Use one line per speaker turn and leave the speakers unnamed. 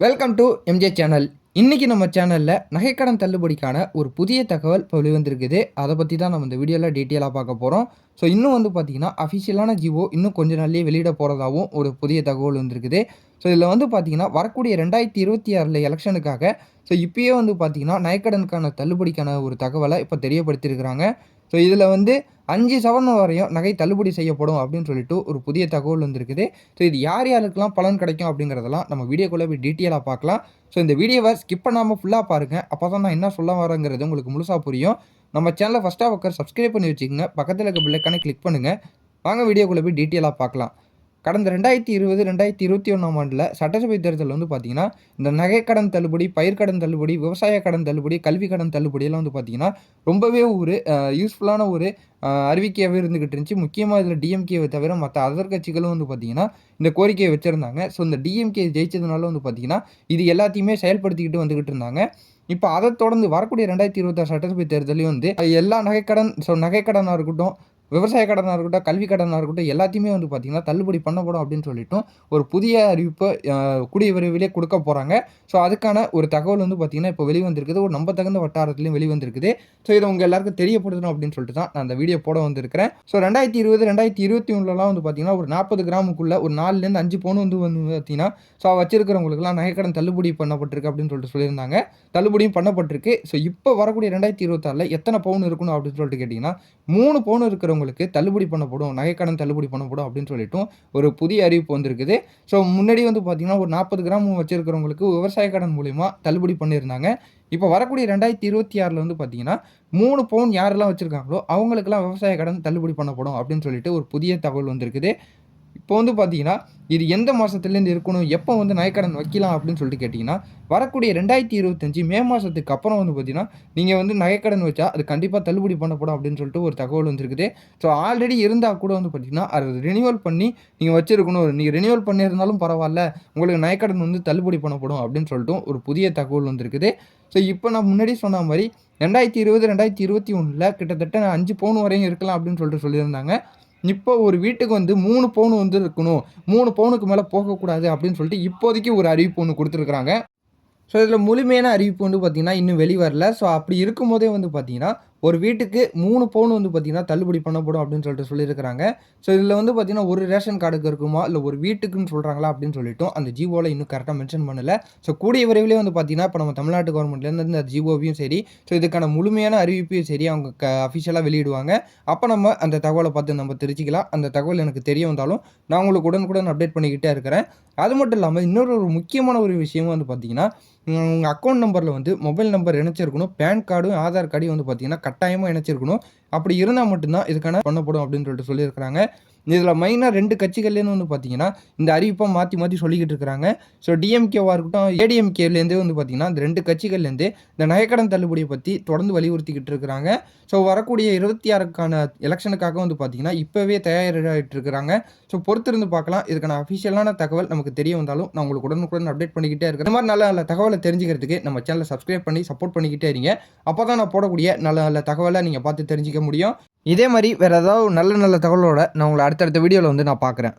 Welcome to MJ channel இன்றைக்கி நம்ம சேனலில் நகைக்கடன் தள்ளுபடிக்கான ஒரு புதிய தகவல் இப்போ வெளிவந்திருக்குது. அதை பற்றி தான் நம்ம இந்த வீடியோவில் டீட்டெயிலாக பார்க்க போகிறோம் ஸோ இன்னும் வந்து பார்த்தீங்கன்னா அஃபிஷியலான ஜிஓ இன்னும் கொஞ்ச நாள்லேயே வெளியிட போகிறதாவும் ஒரு புதிய தகவல் வந்திருக்குது. ஸோ இதில் வந்து பார்த்தீங்கன்னா வரக்கூடிய ரெண்டாயிரத்தி இருபத்தி ஆறில் எலெக்ஷனுக்காக ஸோ இப்போயே வந்து பார்த்தீங்கன்னா நகைக்கடனுக்கான தள்ளுபடிக்கான ஒரு தகவலை இப்போ தெரியப்படுத்தியிருக்கிறாங்க. ஸோ இதில் வந்து அஞ்சு சவரன் வரையும் நகை தள்ளுபடி செய்யப்படும் அப்படின்னு சொல்லிட்டு ஒரு புதிய தகவல் வந்திருக்குது. ஸோ இது யார் யாருக்கெல்லாம் பலன் கிடைக்கும் அப்படிங்கிறதெல்லாம் நம்ம வீடியோக்குள்ளே போய் டீட்டெயிலாக பார்க்கலாம். ஸோ இந்த வீடியோவை ஸ்கிப் பண்ணாமல் ஃபுல்லாக பாருங்கள் அப்போ தான் நான் என்ன சொல்ல வரேங்கிறது உங்களுக்கு முழுசாக புரியும். நம்ம சேனலை ஃபஸ்ட்டாக உட்கார் சப்ஸ்கிரைப் பண்ணி வச்சுக்கோங்க. பக்கத்தில் இருக்க பில்லைக்கான கிளிக் பண்ணுங்கள் வாங்க வீடியோக்குள்ளே போய் டீட்டெயிலாக பார்க்கலாம். கடந்த ரெண்டாயிரத்தி இருபது ரெண்டாயிரத்தி இருபத்தி ஒன்றாம் ஆண்டில் சட்டசபை தேர்தல் வந்து பார்த்திங்கன்னா இந்த நகைக்கடன் தள்ளுபடி பயிர்க்கடன் தள்ளுபடி விவசாய கடன் தள்ளுபடி கல்வி கடன் தள்ளுபடியெல்லாம் வந்து பார்த்திங்கன்னா ரொம்பவே ஒரு யூஸ்ஃபுல்லான ஒரு அறிவிக்கையாகவே இருந்துக்கிட்டு இருந்துச்சு. முக்கியமாக இதில் டிஎம்கேவை தவிர மற்ற அதர் கட்சிகளும் வந்து பார்த்திங்கன்னா இந்த கோரிக்கையை வச்சுருந்தாங்க. ஸோ இந்த டிஎம்கே ஜெயிச்சதுனால வந்து பார்த்திங்கன்னா இது எல்லாத்தையுமே செயல்படுத்திக்கிட்டு வந்துக்கிட்டு இருந்தாங்க. இப்போ அதை தொடர்ந்து வரக்கூடிய ரெண்டாயிரத்தி இருபத்தாறு சட்டசபை தேர்தலையும் வந்து எல்லா நகைக்கடன் ஸோ நகைக்கடனாக இருக்கட்டும் விவசாய கடனாக இருக்கட்டும் கல்வி கடனாக இருக்கட்டும் எல்லாத்தையுமே வந்து பார்த்திங்கன்னா தள்ளுபடி பண்ணப்படும் அப்படின்னு சொல்லிட்டும் ஒரு புதிய அறிவிப்பை கூடிய விரைவிலே கொடுக்க போகிறாங்க ஸோ அதுக்கான ஒரு தகவல் வந்து பார்த்திங்கன்னா இப்போ வெளிவந்திருக்குது. ஒரு நம்ப தகுந்த வட்டாரத்துலையும் வெளிவந்திருக்குது. ஸோ இதை உங்கள் எல்லாருக்கும் தெரியப்படுத்தணும் அப்படின்னு சொல்லிட்டு தான் நான் அந்த வீடியோ போட வந்திருக்கிறேன். ஸோ ரெண்டாயிரத்தி இருபது ரெண்டாயிரத்தி இருபத்தி ஒன்றுலாம் வந்து பார்த்திங்கன்னா ஒரு நாற்பது கிராமுக்குள்ளே ஒரு நாலுலேருந்து அஞ்சு பவுன் வந்து வந்து பார்த்திங்கன்னா ஸோ வச்சிருக்கிறவங்களுக்குலாம் நகைக்கடன் தள்ளுபடி பண்ணப்பட்டிருக்கு அப்படின்னு சொல்லிட்டு சொல்லியிருந்தாங்க. தள்ளுபடியும் பண்ணப்பட்டிருக்கு. ஸோ இப்போ வரக்கூடிய ரெண்டாயிரத்தி இருபத்தாறில் எத்தனை பவுன் இருக்கணும் அப்படின்னு சொல்லிட்டு கேட்டிங்கன்னா மூணு பவுன் இருக்கிறவங்க இருக்கிறவங்களுக்கு தள்ளுபடி பண்ணப்படும் நகைக்கடன் தள்ளுபடி பண்ணப்படும் அப்படின்னு சொல்லிட்டும் ஒரு புதிய அறிவிப்பு வந்திருக்குது. ஸோ முன்னாடி வந்து பார்த்திங்கன்னா ஒரு நாற்பது கிராம் வச்சுருக்கிறவங்களுக்கு விவசாய கடன் மூலிமா தள்ளுபடி பண்ணியிருந்தாங்க. இப்போ வரக்கூடிய ரெண்டாயிரத்தி இருபத்தி ஆறில் வந்து பார்த்தீங்கன்னா மூணு பவுன் யாரெல்லாம் வச்சுருக்காங்களோ அவங்களுக்கெல்லாம் விவசாய கடன் தள்ளுபடி பண்ணப்படும் அப்படின்னு சொல்லிட்டு ஒரு புதிய தகவல் வந்திருக்குது. இப்போ வந்து பார்த்தீங்கன்னா இது எந்த மாதத்துலேருந்து இருக்கணும் எப்போ வந்து நகைக்கடன் வைக்கலாம் அப்படின்னு சொல்லிட்டு கேட்டிங்கன்னா வரக்கூடிய ரெண்டாயிரத்தி இருபத்தஞ்சி மே மாதத்துக்கு அப்புறம் வந்து பார்த்தீங்கன்னா நீங்கள் வந்து நகைக்கடன் வச்சா அது கண்டிப்பாக தள்ளுபடி பண்ணப்படும் அப்படின்னு சொல்லிட்டு ஒரு தகவல் வந்திருக்குது. ஸோ ஆல்ரெடி இருந்தால் கூட வந்து பார்த்தீங்கன்னா அது ரினியூவல் பண்ணி நீங்கள் வச்சுருக்கணும். நீங்கள் ரினியூவல் பண்ணியிருந்தாலும் பரவாயில்ல உங்களுக்கு நகைக்கடன் வந்து தள்ளுபடி பண்ணப்படும் அப்படின்னு சொல்லிட்டு ஒரு புதிய தகவல் வந்துருக்குது. ஸோ இப்போ நான் முன்னாடி சொன்ன மாதிரி ரெண்டாயிரத்தி இருபது ரெண்டாயிரத்தி இருபத்தி ஒன்றில் கிட்டத்தட்ட அஞ்சு பவுன் வரையும் இருக்கலாம் அப்படின்னு சொல்லிட்டு சொல்லியிருந்தாங்க. இப்போ ஒரு வீட்டுக்கு வந்து மூணு பவுன் வந்து இருக்கணும். மூணு பவுனுக்கு மேலே போகக்கூடாது அப்படின்னு சொல்லிட்டு இப்போதைக்கு ஒரு அறிவிப்பு ஒன்று கொடுத்துருக்குறாங்க. ஸோ இதில் முழுமையான அறிவிப்பு வந்து பார்த்திங்கன்னா இன்னும் வெளிவரல. ஸோ அப்படி இருக்கும்போதே வந்து பார்த்திங்கன்னா ஒரு வீட்டுக்கு மூணு பவுன் வந்து பார்த்திங்கன்னா தள்ளுபடி பண்ணப்படும் அப்படின்னு சொல்லிட்டு சொல்லியிருக்கிறாங்க. ஸோ இதில் வந்து பார்த்திங்கன்னா ஒரு ரேஷன் கார்டுக்கு இருக்குமா? இல்லை ஒரு வீட்டுக்குன்னு சொல்கிறாங்களா அப்படின்னு சொல்லிட்டு அந்த ஜிஓவில் இன்னும் கரெக்டாக மென்ஷன் பண்ணல. ஸோ கூடிய விரைவிலே வந்து பார்த்திங்கன்னா இப்போ நம்ம தமிழ்நாட்டு கவர்மெண்ட்லேருந்து அந்த ஜிஓவையும் சரி ஸோ இதுக்கான முழுமையான அறிவிப்பையும் சரி அவங்க க அஃபிஷியலாக வெளியிடுவாங்க. அப்போ நம்ம அந்த தகவலை பார்த்து நம்ம தெரிஞ்சுக்கலாம். அந்த தகவல் எனக்கு தெரிய வந்தாலும் நான் உங்களுக்கு உடனுக்குடன் அப்டேட் பண்ணிக்கிட்டே இருக்கிறேன். அது மட்டும் இல்லாமல் இன்னொரு ஒரு முக்கியமான ஒரு விஷயமும் வந்து பார்த்திங்கன்னா உங்கள் அக்கௌண்ட் நம்பரில் வந்து மொபைல் நம்பர் இணைச்சிருக்கணும். பேன் கார்டும் ஆதார் கார்டையும் வந்து பார்த்திங்கன்னா கட்டாயமாக இணைச்சிருக்கணும். அப்படி இருந்தால் மட்டும்தான் இதுக்கான பண்ணப்படும் அப்படின்னு சொல்லிட்டு சொல்லியிருக்கிறாங்க. இதில் மெயினாக ரெண்டு கட்சிகள்லேருந்து வந்து பார்த்தீங்கன்னா இந்த அறிவிப்பை மாற்றி மாற்றி சொல்லிக்கிட்டு இருக்கிறாங்க. ஸோ டிஎம்கேவாக இருக்கட்டும் ஏடிஎம்கேலேருந்தே வந்து பார்த்தீங்கன்னா இந்த ரெண்டு கட்சிகள்லேருந்து இந்த நகைக்கடன் தள்ளுபடியை பற்றி தொடர்ந்து வலியுறுத்திக்கிட்டு இருக்கிறாங்க. ஸோ வரக்கூடிய இருபத்தி ஆறுக்கான எலெக்ஷனுக்காக வந்து பார்த்தீங்கன்னா இப்போவே தயாராகிட்டு இருக்கிறாங்க. ஸோ பொறுத்திருந்து பார்க்கலாம். இதுக்கான அஃபிஷியலான தகவல் நமக்கு தெரிய வந்தாலும் நான் உங்களுக்கு உடனுக்குடன் அப்டேட் பண்ணிக்கிட்டே இருக்கேன் இந்த மாதிரி நல்ல நல்ல தகவலை தெரிஞ்சுக்கிறதுக்கு நம்ம சேனலை சப்ஸ்கிரைப் பண்ணி சப்போர்ட் பண்ணிக்கிட்டே இருங்க. அப்போ தான் நான் போடக்கூடிய நல்ல நல்ல தகவலை நீங்கள் பார்த்து தெரிஞ்சிக்க முடியும். இதே மாதிரி வேறு ஏதாவது நல்ல நல்ல தகவலோட நான் உங்களை அடுத்தடுத்த வீடியோவில் வந்து நான் பார்க்குறேன்.